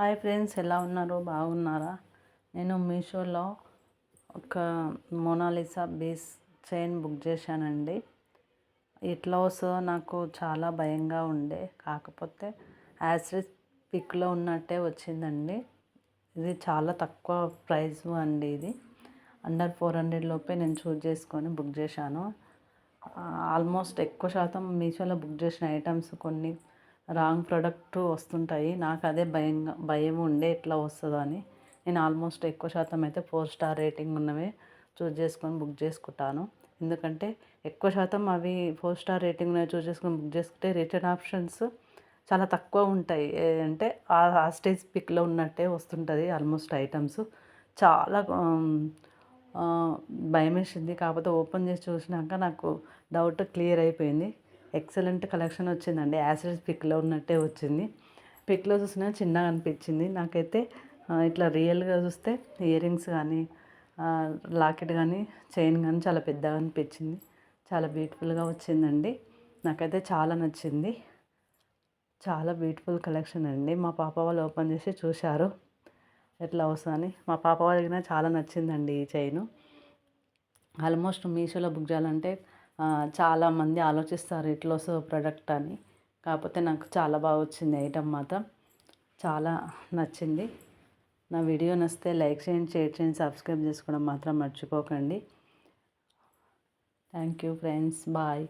Hi friends ఎలా ఉన్నారు? బాగున్నారా? నేను మీషోలో ఒక మోనాలిసా బేస్ చైన్ బుక్ చేశానండి. ఎట్లా వస్తుందో నాకు చాలా భయంగా ఉండే. కాకపోతే యాసిడ్ పిక్లో ఉన్నట్టే వచ్చిందండి. ఇది చాలా తక్కువ ప్రైస్ అండి ఇది. అండర్ ఫోర్ హండ్రెడ్ లోపే నేను చూజ్ చేసుకొని బుక్ చేశాను. ఆల్మోస్ట్ ఎక్కువ శాతం మీషోలో బుక్ చేసిన ఐటమ్స్ కొన్ని రాంగ్ ప్రోడక్ట్ వస్తుంటాయి. నాకు అదే భయంగా భయం ఉండే ఎట్లా వస్తుందో అని నేను ఆల్మోస్ట్ ఎక్కువ శాతం అయితే ఫోర్ స్టార్ రేటింగ్ ఉన్నవే చూస్ చేసుకొని బుక్ చేసుకుంటాను. ఎందుకంటే ఎక్కువ శాతం అవి ఫోర్ స్టార్ రేటింగ్ చూస్ చేసుకొని బుక్ చేసుకుంటే రిటర్న్ ఆప్షన్స్ చాలా తక్కువ ఉంటాయి. అంటే ఆ స్టేజ్ పిక్లో ఉన్నట్టే వస్తుంటుంది ఆల్మోస్ట్ ఐటమ్స్. చాలా భయం వేసింది కాకపోతే ఓపెన్ చేసి చూసినాక నాకు డౌట్ క్లియర్ అయిపోయింది. ఎక్సలెంట్ కలెక్షన్ వచ్చిందండి. యాసిడ్స్ పిక్లో ఉన్నట్టే వచ్చింది. పిక్లో చూసిన చిన్నగా అనిపించింది. నాకైతే ఇట్లా రియల్గా చూస్తే ఇయర్ రింగ్స్ కానీ లాకెట్ కానీ చైన్ కానీ చాలా పెద్దగా అనిపించింది. చాలా బ్యూటిఫుల్గా వచ్చిందండి. నాకైతే చాలా నచ్చింది. చాలా బ్యూటిఫుల్ కలెక్షన్ అండి. మా పాప వాళ్ళు ఓపెన్ చేసి చూశారు. ఎట్లా వస్తుందని. మా పాప వాళ్ళకి చాలా నచ్చిందండి ఈ చైను. ఆల్మోస్ట్ మీషోలో బుక్ చేయాలంటే చాలామంది ఆలోచిస్తారు ఎట్లా సో ప్రోడక్ట్ అని. కాకపోతే నాకు చాలా బాగా వచ్చింది ఐటమ్ మాత్రం. చాలా నచ్చింది. నా వీడియో నచ్చితే లైక్ చేయండి షేర్ చేయండి సబ్స్క్రైబ్ చేసుకోవడం మాత్రం మర్చిపోకండి. Thank you friends. బాయ్.